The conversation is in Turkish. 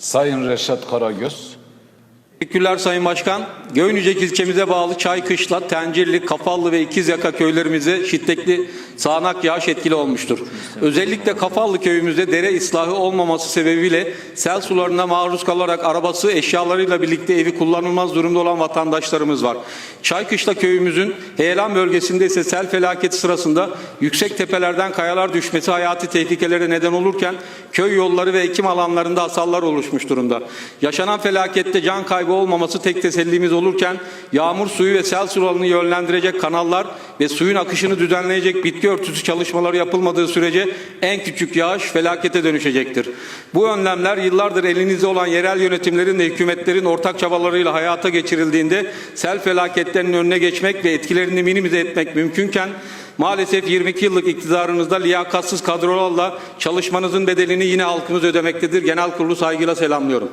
Sayın Reşat Karagöz, Teşekkürler Sayın Başkan. Göynücek ilçemize bağlı Çaykışla, Tencirli, Kafallı ve İkizyaka köylerimize şiddetli sağanak yağış etkili olmuştur. Özellikle Kafallı köyümüzde dere ıslahı olmaması sebebiyle sel sularına maruz kalarak arabası eşyalarıyla birlikte evi kullanılmaz durumda olan vatandaşlarımız var. Çaykışla köyümüzün heyelan bölgesinde ise sel felaketi sırasında yüksek tepelerden kayalar düşmesi hayati tehlikelere neden olurken köy yolları ve ekim alanlarında hasarlar oluşmuş durumda. Yaşanan felakette can kaybı olmaması tek tesellimiz olurken yağmur suyu ve sel sularını yönlendirecek kanallar ve suyun akışını düzenleyecek bitki örtüsü çalışmaları yapılmadığı sürece en küçük yağış felakete dönüşecektir. Bu önlemler yıllardır elinizde olan yerel yönetimlerin ve hükümetlerin ortak çabalarıyla hayata geçirildiğinde sel felaketlerinin önüne geçmek ve etkilerini minimize etmek mümkünken Maalesef 22 yıllık iktidarınızda liyakatsız kadrolarla çalışmanızın bedelini yine halkımız ödemektedir. Genel kurulu saygıyla selamlıyorum.